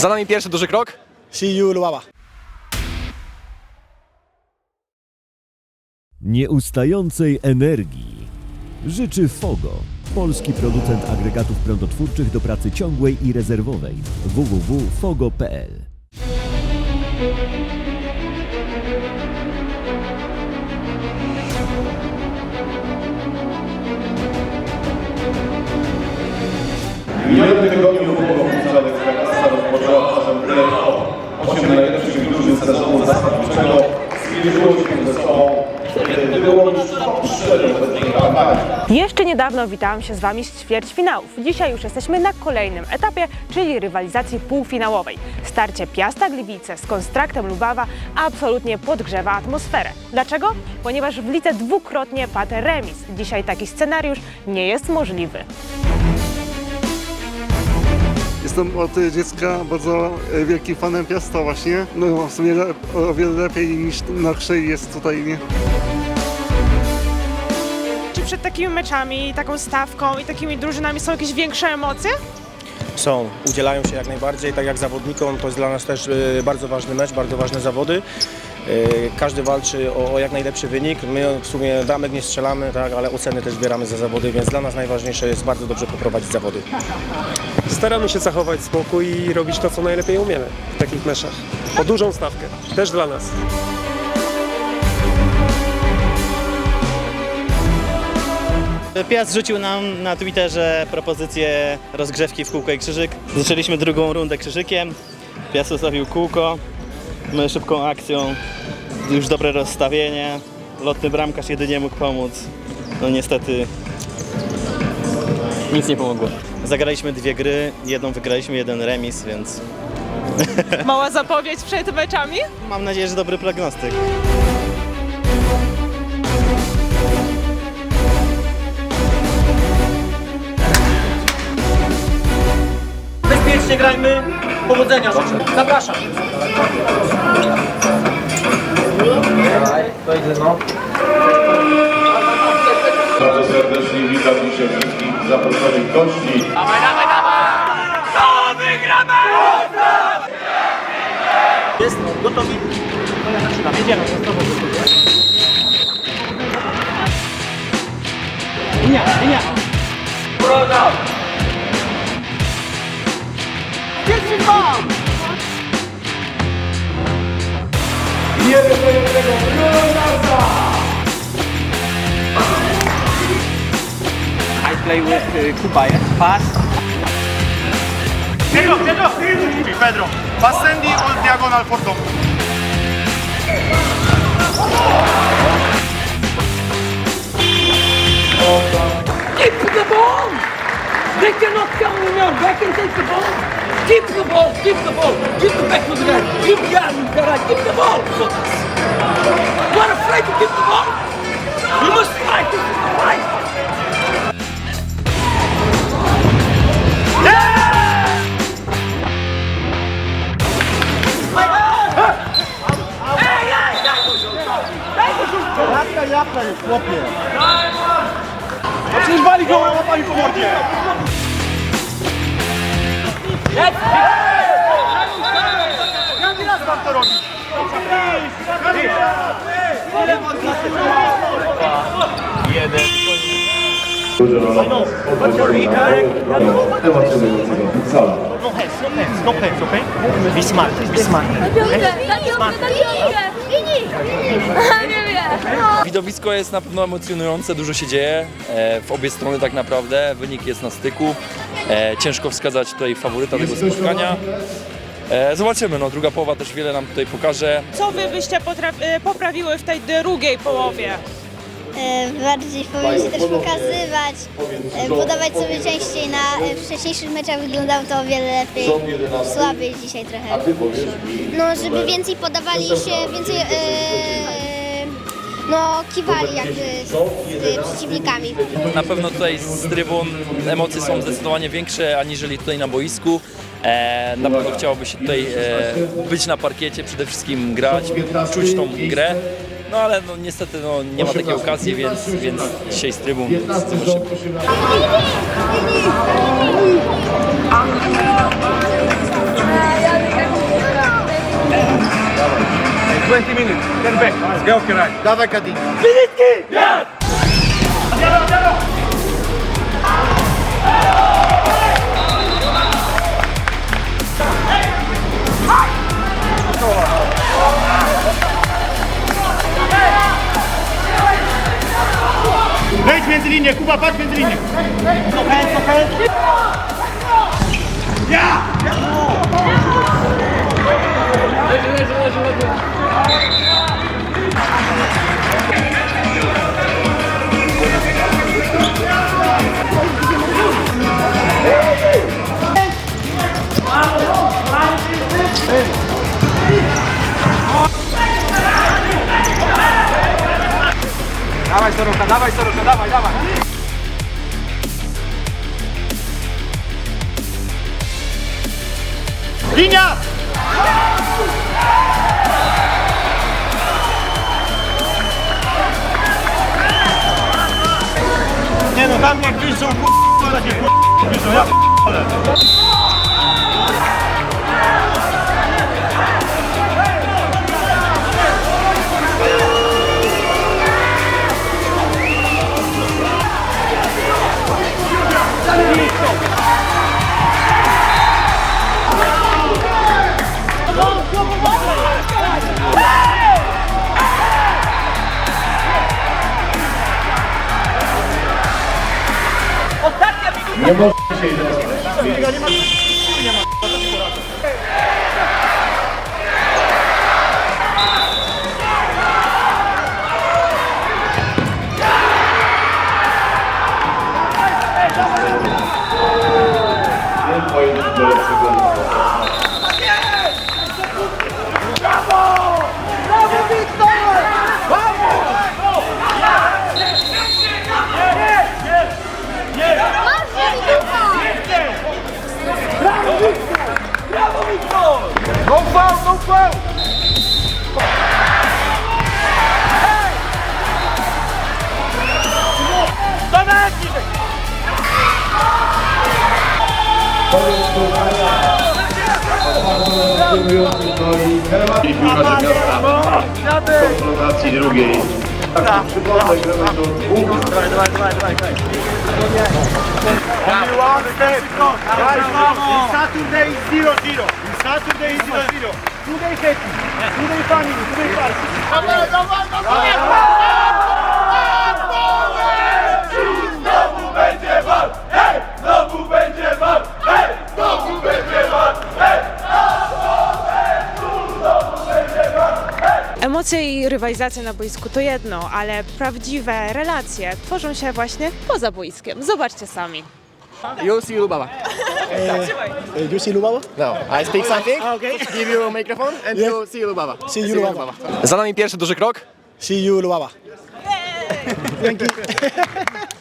Za nami pierwszy duży krok. See you Luaba. Nieustającej energii życzy Fogo, polski producent agregatów prądotwórczych do pracy ciągłej i rezerwowej www.fogo.pl W minionym tygodniu Jeszcze niedawno witałam się z Wami z ćwierćfinałów. Dzisiaj już jesteśmy na kolejnym etapie, czyli rywalizacji półfinałowej. Starcie Piasta Gliwice z Konstraktem Lubawa absolutnie podgrzewa atmosferę. Dlaczego? Ponieważ w lidze dwukrotnie padł remis. Dzisiaj taki scenariusz nie jest możliwy. Jestem od dziecka bardzo e, wielkim fanem Piasta właśnie. No w sumie le- o wiele lepiej niż na Krzei jest tutaj, nie? Czy przed takimi meczami, taką stawką i takimi drużynami są jakieś większe emocje? Są, udzielają się jak najbardziej, tak jak zawodnikom, to jest dla nas też e, bardzo ważny mecz, bardzo ważne zawody. E, Każdy walczy o, o jak najlepszy wynik. My w sumie damek nie strzelamy, tak, ale oceny też zbieramy za zawody, więc dla nas najważniejsze jest bardzo dobrze poprowadzić zawody. Staramy się zachować spokój i robić to, co najlepiej umiemy w takich meczach. O dużą stawkę, też dla nas. Piast rzucił nam na Twitterze propozycję rozgrzewki w kółko i krzyżyk. Zaczęliśmy drugą rundę krzyżykiem. Piast ustawił kółko. My szybką akcją, już dobre rozstawienie. Lotny bramkarz jedynie mógł pomóc. No niestety nic nie pomogło. Zagraliśmy dwie gry, jedną wygraliśmy, jeden remis, więc Mała zapowiedź przed meczami? mam nadzieję, że dobry prognostyk. Bezpiecznie grajmy. Powodzenia życzę. Zapraszam. Bardzo serdecznie witam dzisiaj wszystkich zaproszonych gości. Jest gotowi. Jedziemy. Linia, I play with uh, Kubaye. Pass. Pedro, Pedro! Pedro, passendi o diagonal for top. Keep the ball! They cannot come in now. Back and take the ball. Keep the ball. Keep the ball. Keep the back to the guy. Keep the arm, Garay. Keep the ball. Afraid to keep the ball? You must fight. This is the fight. A przecież wali go łapami po mordzie! Jaki raz mam to robić? emocjonującego futsala. Be smart. Be smart. Widowisko jest na pewno emocjonujące, dużo się dzieje e, w obie strony tak naprawdę. Wynik jest na styku. E, ciężko wskazać tutaj faworyta tego spotkania. E, zobaczymy, no druga połowa też wiele nam tutaj pokaże. Co Wy byście e, poprawiły w tej drugiej połowie? E, bardziej powinniście też pokazywać, e, podawać sobie częściej. Na e, wcześniejszych meczach wyglądało to o wiele lepiej, słabiej dzisiaj trochę. No, żeby więcej podawali się, więcej e, no, kiwali jakby z, z przeciwnikami. Na pewno tutaj z trybun emocje są zdecydowanie większe aniżeli tutaj na boisku. E, na pewno chciałoby się tutaj e, być na parkiecie, przede wszystkim grać, czuć tą grę. No ale no, niestety no, nie ma takiej okazji, więc, więc dzisiaj z trybun z tym się... Dawaj Kadi. Yes! Biało, biało! Dawaj, Kadi. Wejdź między linię, Kuba, patrz między linię. Dawaj, Soroka, dawaj, Soroka, dawaj, dawaj. Linia! Nie no, tam jak wyjdą, k***a, takie k***a, wyjdą, ja p***ale. Nie możecie się teraz. Jeden foul, no foul! Hey! To naciśnij! I piłka do miasta w konfrontacji drugiej. Tak, przypomnę, że będą dwóch. Dawaj, dawaj, dawaj, dawaj, dawaj. Only one step, guys, Saturday 0-0. Now today is the today happy, today family, today party. Dawaj, dawaj, dawaj! Znowu będzie! Hej! Znowu będzie! Hej! Znowu będzie! Hej! Emocje i rywalizacja na boisku to jedno, ale prawdziwe relacje tworzą się właśnie poza boiskiem. Zobaczcie sami. You see Lubaba. You see Lubaba? No, I speak something. Okay. Give you a microphone and you see Lubaba. See you, Lubaba. Za nami pierwszy duży krok. See you, Lubaba. Thank you.